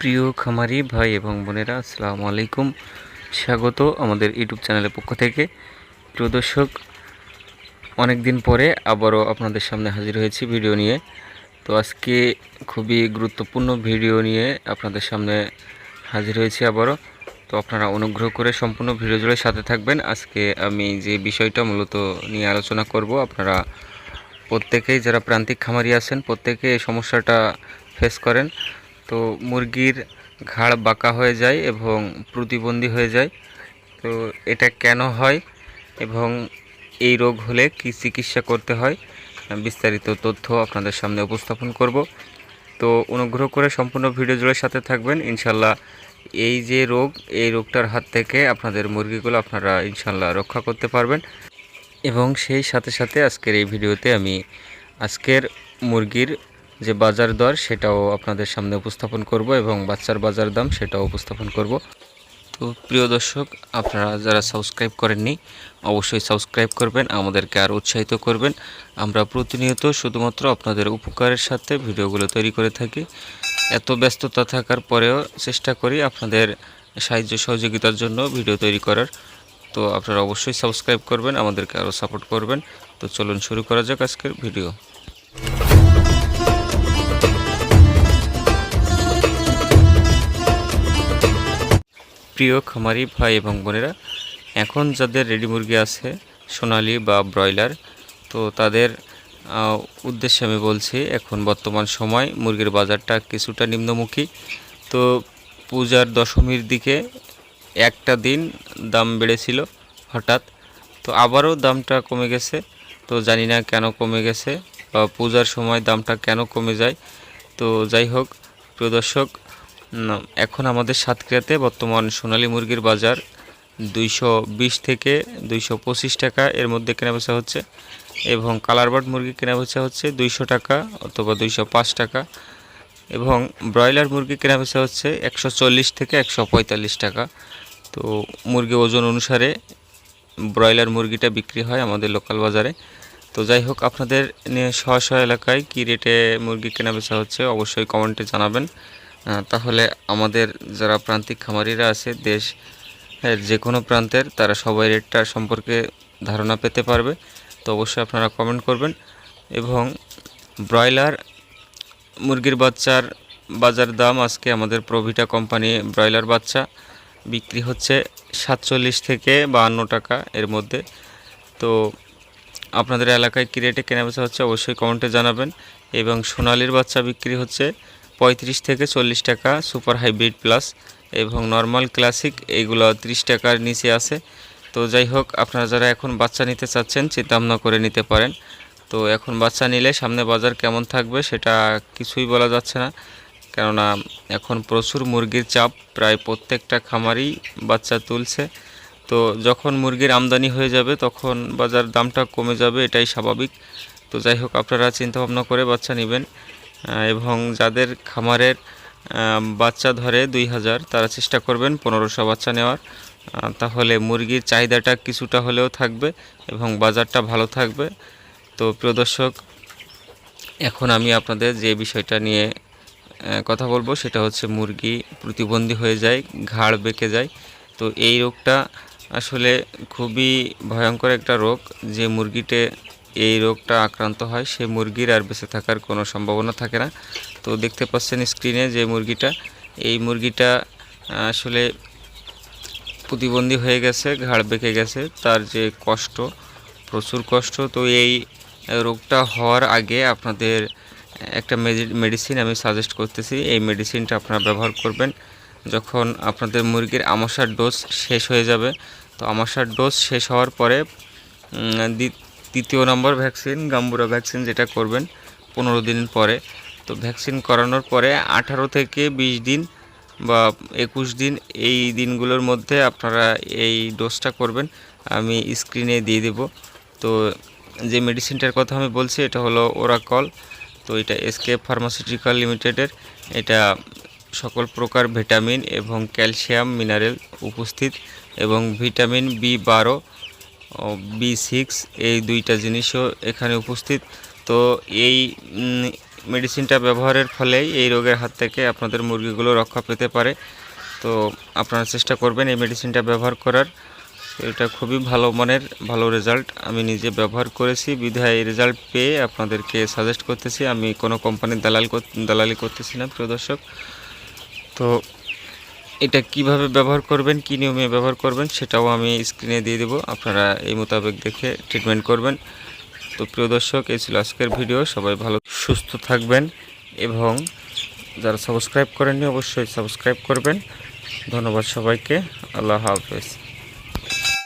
প্রিয় খামারি ভাই এবং বোনেরা, আসসালামু আলাইকুম। স্বাগত আমাদের ইউটিউব চ্যানেলের পক্ষ থেকে। প্রিয় দর্শক অনেক দিন পরে আবারও আপনাদের সামনে হাজির হয়েছি ভিডিও নিয়ে। তো আজকে খুবই গুরুত্বপূর্ণ ভিডিও নিয়ে আপনাদের সামনে হাজির হয়েছি আবারও। তো আপনারা অনুগ্রহ করে সম্পূর্ণ ভিডিও জুড়ে সাথে থাকবেন। আজকে আমি যে বিষয়টা মূলত নিয়ে আলোচনা করব, আপনারা প্রত্যেকেই যারা প্রান্তিক খামারি আছেন, প্রত্যেকে এই সমস্যাটা ফেস করেন। তো মুরগির ঘাড় বাঁকা হয়ে যায় এবং প্রতিবন্ধী হয়ে যায়। তো এটা কেন হয় এবং এই রোগ হলে কি চিকিৎসা করতে হয় বিস্তারিত তথ্য আপনাদের সামনে উপস্থাপন করব। তো অনুগ্রহ করে সম্পূর্ণ ভিডিও জুড়ে সাথে থাকবেন। ইনশাল্লাহ এই যে রোগ, এই রোগটার হাত থেকে আপনাদের মুরগিগুলো আপনারা ইনশাল্লাহ রক্ষা করতে পারবেন। এবং সেই সাথে সাথে আজকের এই ভিডিওতে আমি আজকের মুরগির যে বাজার দর, সেটাও আপনাদের সামনে উপস্থাপন করব এবং বাচ্চার বাজার দাম সেটাও উপস্থাপন করব। তো প্রিয় দর্শক, আপনারা যারা সাবস্ক্রাইব করেননি, অবশ্যই সাবস্ক্রাইব করবেন, আমাদেরকে আর উৎসাহিত করবেন। আমরা প্রতিনিয়ত শুধুমাত্র আপনাদের উপকারের সাথে ভিডিওগুলো তৈরি করে থাকি। এত ব্যস্ততা থাকার পরেও চেষ্টা করি আপনাদের সাহায্য সহযোগিতার জন্য ভিডিও তৈরি করার। তো আপনারা অবশ্যই সাবস্ক্রাইব করবেন, আমাদেরকে আরও সাপোর্ট করবেন। তো চলুন শুরু করা যাক আজকের ভিডিও। প্রিয় খামারি ভাই এবং বোনেরা, এখন যাদের রেডি মুরগি আছে, সোনালি বা ব্রয়লার, তো তাদের উদ্দেশ্যে আমি বলছি, এখন বর্তমান সময় মুরগির বাজারটা কিছুটা নিম্নমুখী। তো পূজার দশমীর দিকে একটা দিন দাম বেড়েছিল হঠাৎ, তো আবারও দামটা কমে গেছে। তো জানি না কেন কমে গেছে বা পূজার সময় দামটা কেন কমে যায়। তো যাই হোক, প্রিয় দর্শক এখন আমাদের সাতক্ষীরাতে বর্তমান সোনালী মুরগির বাজার দুইশো বিশ থেকে দুইশো পঁচিশ টাকা। এর মধ্যে কেনাবেচা হচ্ছে এবং কালারবার্ড মুরগি কেনাবেচা হচ্ছে দুইশো টাকা অথবা দুইশো পাঁচ টাকা এবং ব্রয়লার মুরগি কেনাবেচা হচ্ছে একশো চল্লিশ থেকে একশো পঁয়তাল্লিশ টাকা। তো মুরগি ওজন অনুসারে ব্রয়লার মুরগিটা বিক্রি হয় আমাদের লোকাল বাজারে। তো যাই হোক, আপনাদের নিয়ে স্ব স্ব এলাকায় কী রেটে মুরগি কেনাবেচা হচ্ছে অবশ্যই কমেন্টে জানাবেন। তাহলে আমাদের যারা প্রান্তিক খামারিরা আছে, দেশ যে কোনো প্রান্তের, তারা সবাই রেটটা সম্পর্কে ধারণা পেতে পারবে। তো অবশ্যই আপনারা কমেন্ট করবেন। এবং ব্রয়লার মুরগির বাচ্চার বাজার দাম আজকে আমাদের প্রভিটা কোম্পানি ব্রয়লার বাচ্চা বিক্রি হচ্ছে সাতচল্লিশ থেকে বাহান্ন টাকা এর মধ্যে। তো আপনাদের এলাকায় কী রেটে কেনাবেচা হচ্ছে অবশ্যই কমেন্টে জানাবেন। এবং সোনালির বাচ্চা বিক্রি হচ্ছে পঁয়ত্রিশ থেকে চল্লিশ টাকা, সুপার হাইব্রিড প্লাস এবং নর্মাল ক্লাসিক এইগুলো ত্রিশ টাকার নিচে আছে। তো যাই হোক, আপনারা যারা এখন বাচ্চা নিতে চাচ্ছেন, চিন্তাভাবনা করে নিতে পারেন। তো এখন বাচ্চা নিলে সামনে বাজার কেমন থাকবে সেটা কিছুই বলা যাচ্ছে না। কেননা এখন প্রচুর মুরগির চাপ, প্রায় প্রত্যেকটা খামারই বাচ্চা তুলছে। তো যখন মুরগির আমদানি হয়ে যাবে, তখন বাজার দামটা কমে যাবে, এটাই স্বাভাবিক। তো যাই হোক, আপনারা চিন্তাভাবনা করে বাচ্চা নেবেন। এবং যাদের খামারের বাচ্চা ধরে দুই হাজার, তারা চেষ্টা করবেন পনেরোশো বাচ্চা নেওয়ার। তাহলে মুরগির চাহিদাটা কিছুটা হলেও থাকবে এবং বাজারটা ভালো থাকবে। তো প্রিয় দর্শক, এখন আমি আপনাদের যে বিষয়টা নিয়ে কথা বলব সেটা হচ্ছে মুরগি প্রতিবন্ধী হয়ে যায়, ঘাড় বেঁকে যায়। তো এই রোগটা আসলে খুবই ভয়ঙ্কর একটা রোগ যে মুরগিতে এই রোগটা আক্রান্ত হয় সেই মুরগির আর বেঁচে থাকার কোনো সম্ভাবনা থাকে না। তো দেখতে পাচ্ছেন স্ক্রিনে যে মুরগিটা, এই মুরগিটা, আসলে প্রতিবন্ধী হয়ে গেছে, ঘাড় বেঁকে গেছে, তার যে কষ্ট, প্রচুর কষ্ট। তো এই রোগটা হওয়ার আগে আপনাদের একটা মেডিসিন আমি সাজেস্ট করতেছি, এই মেডিসিনটা আপনারা ব্যবহার করবেন। যখন আপনাদের মুরগির আমাশার ডোজ শেষ হয়ে যাবে, তো আমাশার ডোজ শেষ হওয়ার পরে তৃতীয় নম্বর ভ্যাকসিন, গাম্বুরা ভ্যাকসিন যেটা করবেন পনেরো দিন পরে। তো ভ্যাকসিন করানোর পরে আঠারো থেকে বিশ দিন বা একুশ দিন এই দিনগুলোর মধ্যে আপনারা এই ডোজটা করবেন, আমি স্ক্রিনে দিয়ে দেব। তো যে মেডিসিনটার কথা আমি বলছি, এটা হলো ওরাকল তো এটা এসকে ফার্মাসিউটিক্যাল লিমিটেডের এটা সকল প্রকার ভিটামিন এবং ক্যালসিয়াম, মিনারেল উপস্থিত এবং ভিটামিন বি বারো বি সিক্স, এই দুইটা জিনিসও এখানে উপস্থিত। তো এই মেডিসিনটা ব্যবহারের ফলেই এই রোগের হাত থেকে আপনাদের মুরগিগুলো রক্ষা পেতে পারে। তো আপনারা চেষ্টা করবেন এই মেডিসিনটা ব্যবহার করার। এটা খুবই ভালো মানের, ভালো রেজাল্ট আমি নিজে ব্যবহার করেছি, বিধায় এই রেজাল্ট পেয়ে আপনাদেরকে সাজেস্ট করতেছি। আমি কোনো কোম্পানির দালাল দালালি করতেছি না, প্রিয় দর্শক। তো এটা কীভাবে ব্যবহার করবেন, কী নিয়মে ব্যবহার করবেন, সেটাও আমি স্ক্রিনে দিয়ে দেবো। আপনারা এই মোতাবেক দেখে ট্রিটমেন্ট করবেন। তো প্রিয় দর্শক, এই ছিল আজকের ভিডিও সবাই ভালো, সুস্থ থাকবেন এবং যারা সাবস্ক্রাইব করেননি, অবশ্যই সাবস্ক্রাইব করবেন। ধন্যবাদ সবাইকে। আল্লাহ হাফেজ।